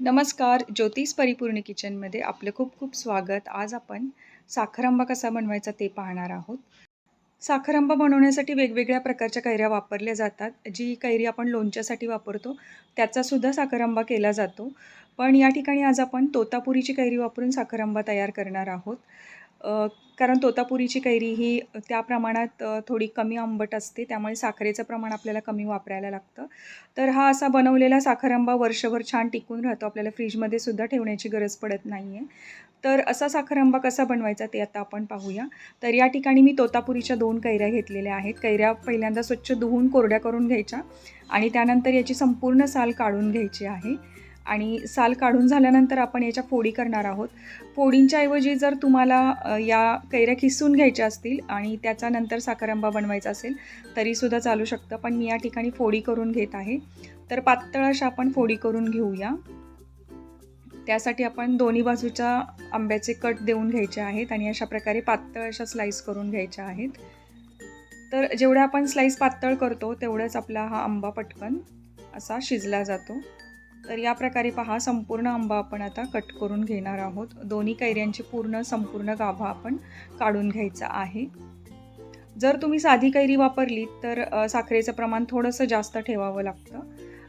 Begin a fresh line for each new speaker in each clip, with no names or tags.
नमस्कार ज्योतिष परिपूर्ण किचनमध्ये आपलं खूप खूप स्वागत. आज आपण साखरांबा कसा बनवायचा ते पाहणार आहोत. साखरांबा बनवण्यासाठी वेगवेगळ्या प्रकारच्या कैऱ्या वापरल्या जातात. जी कैरी आपण लोणच्यासाठी वापरतो त्याचासुद्धा साखरांबा केला जातो. पण या ठिकाणी आज आपण तोतापुरीची कैरी वापरून साखरांबा तयार करणार आहोत. कारण तोतापुरीची कैरी ही त्या प्रमाणात थोडी कमी आंबट असते त्यामुळे साखरेचं प्रमाण आपल्याला कमी वापरायला लागतं. तर हा असा बनवलेला साखरांबा वर्षभर छान टिकून राहतो आपल्याला फ्रीजमध्ये सुद्धा ठेवण्याची गरज पडत नाही आहे तर असा साखरांबा कसा बनवायचा ते आता आपण पाहूया. तर या ठिकाणी मी तोतापुरीच्या दोन कैऱ्या घेतलेल्या आहेत. कैऱ्या पहिल्यांदा स्वच्छ धुवून कोरड्या करून घ्यायच्या आणि त्यानंतर याची संपूर्ण साल काढून घ्यायची आहे. आणि साल काढून झाल्यानंतर आपण याच्या फोडी करणार आहोत. फोडींच्या ऐवजी जर तुम्हाला या कैऱ्या खिसून घ्यायच्या असतील आणि त्याचा नंतर साखरांबा बनवायचा असेल तरीसुद्धा चालू शकतं पण मी या ठिकाणी फोडी करून घेत आहे. तर पातळ अशा आपण फोडी करून घेऊया. त्यासाठी आपण दोन्ही बाजूच्या आंब्याचे कट देऊन घ्यायचे आहेत आणि अशा प्रकारे पातळ अशा स्लाईस करून घ्यायच्या आहेत. तर जेवढ्या आपण स्लाईस पातळ करतो तेवढंच आपला हा आंबा पटकन असा शिजला जातो. तर या प्रकारे पहा संपूर्ण आंबा आपण आता कट करून घेणार आहोत. दोन्ही कैऱ्यांची पूर्ण संपूर्ण गाभा आपण काढून घ्यायचा आहे. जर तुम्ही साधी कैरी वापरली तर साखरेचं प्रमाण थोडंसं जास्त ठेवावं लागतं.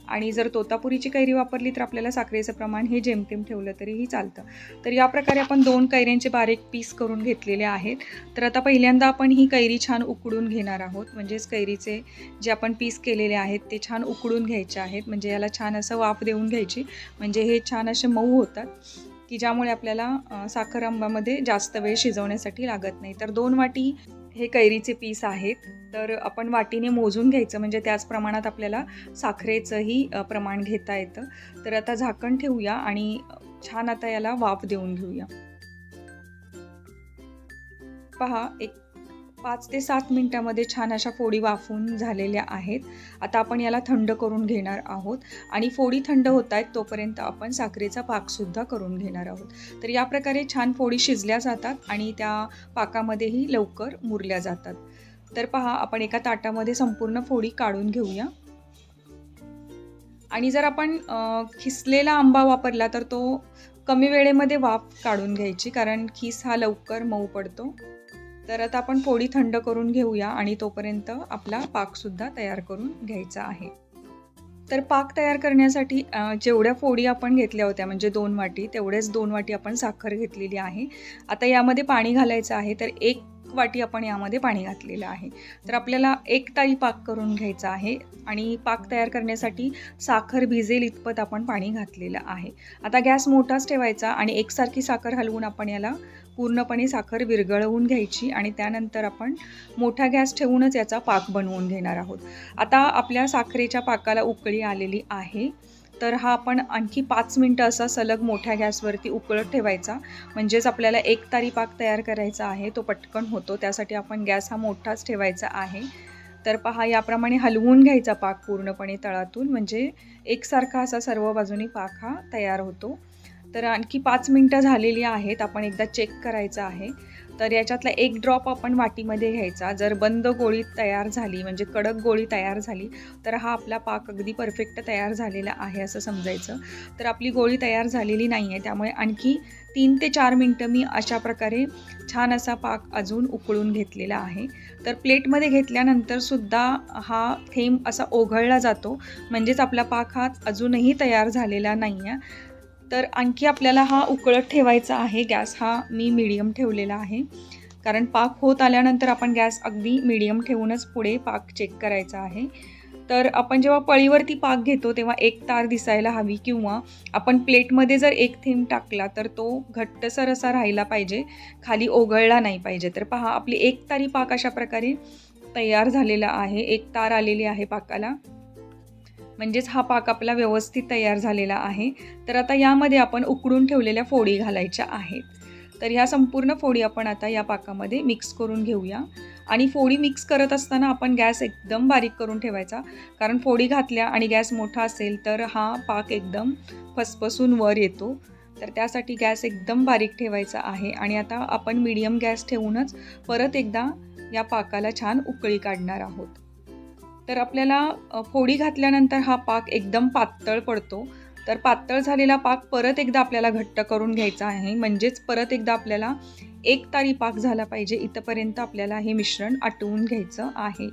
आणि जर तोतापुरीची कैरी वापरली तर आपल्याला साखरेचं प्रमाण हे जेमतेम ठेवलं तरीही चालतं. तर या प्रकारे आपण दोन कैऱ्यांचे बारीक पीस करून घेतलेले आहेत. तर आता पहिल्यांदा आपण ही कैरी छान उकडून घेणार आहोत. म्हणजेच कैरीचे जे आपण पीस केलेले आहेत ते छान उकडून घ्यायचे आहेत. म्हणजे याला छान असं वाफ देऊन घ्यायची. म्हणजे हे छान असे मऊ होतात की ज्यामुळे आपल्याला साखर आंबामध्ये जास्त वेळ शिजवण्यासाठी लागत नाही. तर दोन वाटी हे कैरीचे पीस आहेत तर आपण वाटीने मोजून घ्यायचं म्हणजे त्याच प्रमाणात आपल्याला साखरेचंही प्रमाण घेता येतं. तर आता झाकण ठेवूया आणि छान आता याला वाफ देऊन घेऊया. पहा एक पाच ते सात मिनटामध्ये छान अशा फोडी वाफून झालेल्या आहेत. आता आपण याला थंड करून घेणार आहोत. आणि फोडी थंड होत आहेत तोपर्यंत आपण साखरेचा पाकसुद्धा करून घेणार आहोत. तर या प्रकारे छान फोडी शिजल्या जातात आणि त्या पाकामध्येही लवकर मुरल्या जातात. तर पहा आपण एका ताटामध्ये संपूर्ण फोडी काढून घेऊया. आणि जर आपण खिसलेला आंबा वापरला तर तो कमी वेळेमध्ये वाफ काढून घ्यायची कारण खिस हा लवकर मऊ पडतो. तर आता आपण फोडी थंड करून घेऊया आणि तोपर्यंत आपला पाकसुद्धा तयार करून घ्यायचा आहे. तर पाक तयार करण्यासाठी जेवढ्या फोडी आपण घेतल्या होत्या म्हणजे दोन वाटी तेवढेच दोन वाटी आपण साखर घेतलेली आहे. आता यामध्ये पाणी घालायचं आहे तर एक वाटी आपण यामध्ये पाणी घातलेलं आहे. तर आपल्याला एक ताई पाक करून घ्यायचा आहे आणि पाक तयार करण्यासाठी साखर भिजेल इतपत आपण पाणी घातलेलं आहे. आता गॅस मोठाच ठेवायचा आणि एकसारखी साखर हलवून आपण याला पूर्णपणे साखर विरघळवून घ्यायची आणि त्यानंतर आपण मोठा गॅस ठेवूनच याचा पाक बनवून घेणार आहोत. आता आपल्या साखरेच्या पाकाला उकळी आलेली आहे. तर हा आपण आणखी पाच मिनटं असा सलग मोठ्या गॅसवरती उकळत ठेवायचा. म्हणजेच आपल्याला एक तारी पाक तयार करायचा आहे तो पटकन होतो. त्यासाठी आपण गॅस हा मोठाच ठेवायचा आहे. तर पहा याप्रमाणे हलवून घ्यायचा पाक पूर्णपणे तळातून. म्हणजे एकसारखा असा सर्व बाजूनी पाक हा तयार होतो. तर आणखी पाच मिनटं झालेली आहेत. आपण एकदा चेक करायचं आहे. तर याच्यातला एक ड्रॉप आपण वाटीमध्ये घ्यायचा. जर बंद गोळी तयार झाली म्हणजे कडक गोळी तयार झाली तर हा आपला पाक अगदी परफेक्ट तयार झालेला आहे असं समजायचं. तर आपली गोळी तयार झालेली नाही आहे त्यामुळे आणखी तीन ते चार मिनटं मी अशा प्रकारे छान असा पाक अजून उकळून घेतलेला आहे. तर प्लेटमध्ये घेतल्यानंतर सुद्धा हा थेंब असा ओघळला जातो. म्हणजेच आपला पाक हा अजूनही तयार झालेला नाही आहे तर आणखी आपल्याला हा उकळत ठेवायचा आहे गॅस. हा मी मीडियम ठेवलेला आहे. कारण पाक होत आल्यानंतर आपण गॅस अगदी मीडियम ठेवूनच पुढे पाक चेक करायचा आहे. तर आपण जेव्हा पळीवरती पाक घेतो तेव्हा एक तार दिसायला हवी किंवा आपण प्लेटमध्ये जर एक थेंब टाकला तर तो घट्टसर असा राहिला पाहिजे खाली ओघळला नाही पाहिजे. तर पहा आपली एक तारी पाक अशा प्रकारे तयार झालेला आहे. एक तार आलेली आहे पाकाला. म्हणजेच हा पाक आपला व्यवस्थित तयार झालेला आहे. तर आता यामध्ये आपण उकडून ठेवलेल्या फोडी घालायच्या आहेत. तर ह्या संपूर्ण फोडी आपण आता या पाकामध्ये मिक्स करून घेऊया. आणि फोडी मिक्स करत असताना आपण गॅस एकदम बारीक करून ठेवायचा. कारण फोडी घातल्या आणि गॅस मोठा असेल तर हा पाक एकदम फसफसून वर येतो. तर त्यासाठी गॅस एकदम बारीक ठेवायचा आहे. आणि आता आपण मीडियम गॅस ठेवूनच परत एकदा या पाकाला छान उकळी काढणार आहोत. तर आपल्याला फोडी घातल्यानंतर हा पाक एकदम पातळ पडतो. तर पातळ झालेला पाक परत एकदा आपल्याला घट्ट करून घ्यायचा आहे. म्हणजेच परत एकदा आपल्याला एक तारी पाक झाला पाहिजे. इथंपर्यंत आपल्याला हे मिश्रण आटवून घ्यायचं आहे.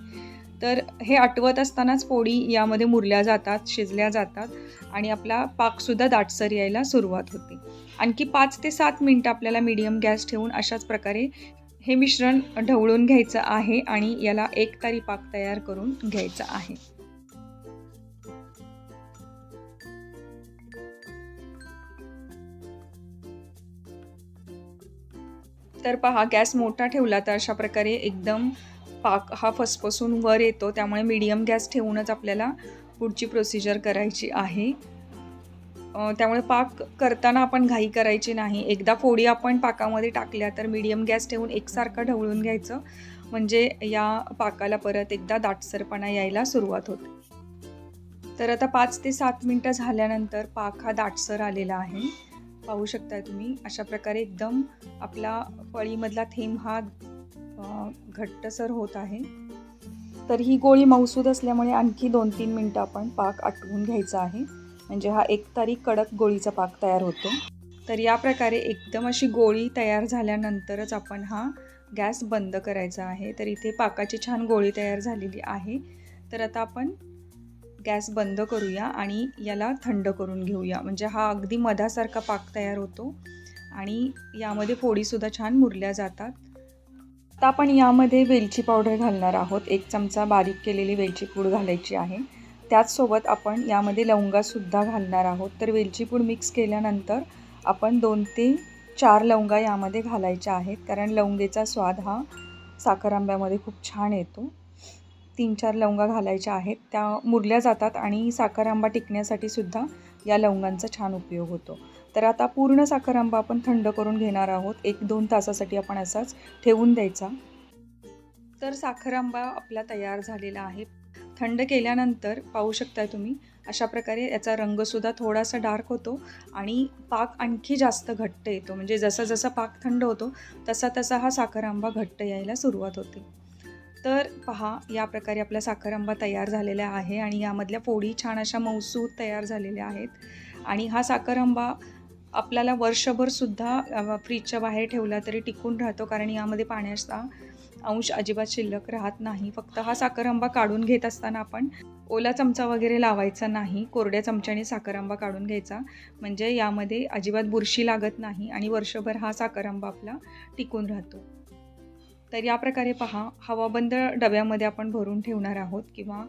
तर हे आटवत असतानाच पोळी यामध्ये मुरल्या जातात शिजल्या जातात आणि आपला पाकसुद्धा दाटसर यायला सुरुवात होते. आणखी पाच ते सात मिनटं आपल्याला मीडियम गॅस ठेवून अशाच प्रकारे हे मिश्रण ढवळून घ्यायचं आहे आणि याला एक तारी पाक तयार करून घ्यायचा आहे. तर पहा गॅस मोठा ठेवला तर अशा प्रकारे एकदम पाक हा फसफसून वर येतो. त्यामुळे मीडियम गॅस ठेवूनच आपल्याला पुढची प्रोसिजर करायची आहे. त्यामुळे पाक करताना आपण घाई करायची नाही. एकदा फोडी आपण पाकामध्ये टाकल्या तर मीडियम गॅस ठेवून एकसारखं ढवळून घ्यायचं. म्हणजे या पाकाला परत एकदा दाटसरपणा यायला सुरुवात होते. तर आता पाच ते सात मिनटं झाल्यानंतर पाक हा दाटसर आलेला आहे. पाहू शकताय तुम्ही अशा प्रकारे एकदम आपला पळीमधला थेंब हा घट्टसर होत आहे. तर ही गोळी मौसूद असल्यामुळे आणखी दोन तीन मिनटं आपण पाक आटवून घ्यायचा आहे. म्हणजे हा एक तारी कडक गोळीचा पाक तयार होतो. तर या प्रकारे एकदम अशी गोळी तयार झाल्यानंतरच आपण हा गॅस बंद करायचा आहे. तर इथे पाकाची छान गोळी तयार झालेली आहे. तर आता आपण गॅस बंद करूया आणि याला थंड करून घेऊया. म्हणजे हा अगदी मधासारखा पाक तयार होतो आणि यामध्ये फोडीसुद्धा छान मुरल्या जातात. आता आपण यामध्ये वेलची पावडर घालणार आहोत. एक चमचा बारीक केलेली वेलची पूड घालायची आहे. त्याचसोबत आपण यामध्ये लवंगासुद्धा घालणार आहोत. तर वेलची पूड मिक्स केल्यानंतर आपण दोन ते चार लवंगा यामध्ये घालायच्या आहेत. कारण लवंगेचा स्वाद हा साखर आंब्यामध्ये खूप छान येतो. तीन चार लवंगा घालायच्या आहेत. त्या मुरल्या जातात आणि साखर आंबा टिकण्यासाठी सुद्धा या लवंगांचा छान उपयोग होतो. तर आता पूर्ण साखर आंबा आपण थंड करून घेणार आहोत. एक दोन तासासाठी आपण असाच ठेवून द्यायचा. तर साखर आंबा आपला तयार झालेला आहे. थंड केल्यानंतर पाहू शकताय तुम्ही. अशा प्रकारे याचा रंगसुद्धा थोडासा डार्क होतो आणि पाक आणखी जास्त घट्ट येतो. म्हणजे जसा जसा पाक थंड होतो तसा तसा हा साखर आंबा घट्ट यायला सुरुवात होते. तर पहा या प्रकारे आपला साखर आंबा तयार झालेला आहे आणि यामधल्या फोडी छान अशा मौसूद तयार झालेल्या आहेत. आणि हा साखर आंबा आपल्याला वर्षभरसुद्धा फ्रीजच्या बाहेर ठेवला तरी टिकून राहतो. कारण यामध्ये पाण्याचा अंश अजिबात शिल्लक राहत नाही. फक्त हा साखर आंबा काढून घेत असताना आपण ओला चमचा वगैरे लावायचा नाही कोरड्या चमच्याने साखर आंबा काढून घ्यायचा. म्हणजे यामध्ये अजिबात बुरशी लागत नाही आणि वर्षभर हा साखर आंबा आपला टिकून राहतो. तर या प्रकारे पहा हवाबंद डब्यामध्ये आपण भरून ठेवणार आहोत किंवा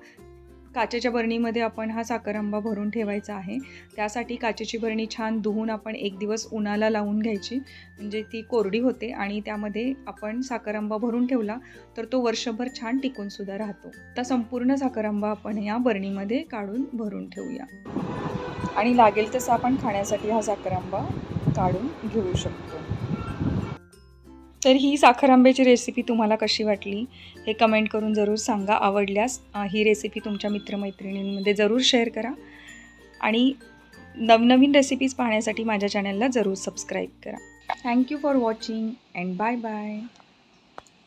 काचेच्या बरणीमध्ये आपण हा साखर आंबा भरून ठेवायचा आहे. त्यासाठी काचेची बरणी छान धुवून आपण एक दिवस उन्हाला लावून घ्यायची. म्हणजे ती कोरडी होते आणि त्यामध्ये आपण साखर आंबा भरून ठेवला तर तो वर्षभर छान टिकून सुद्धा राहतो. तर संपूर्ण साखर आंबा आपण या बरणीमध्ये काढून भरून ठेवूया. आणि लागेल तसं आपण खाण्यासाठी हा साखर आंबा काढून घेऊ शकतो. तर ही साखर आंब्याची रेसिपी तुम्हाला कशी वाटली हे कमेंट करून जरूर सांगा. आवडल्यास ही रेसिपी तुमच्या मित्रमैत्रिणींमध्ये जरूर शेअर करा. आणि नवनवीन रेसिपीज पाहण्यासाठी माझ्या चॅनलला जरूर सबस्क्राईब करा. Thank you for watching and bye bye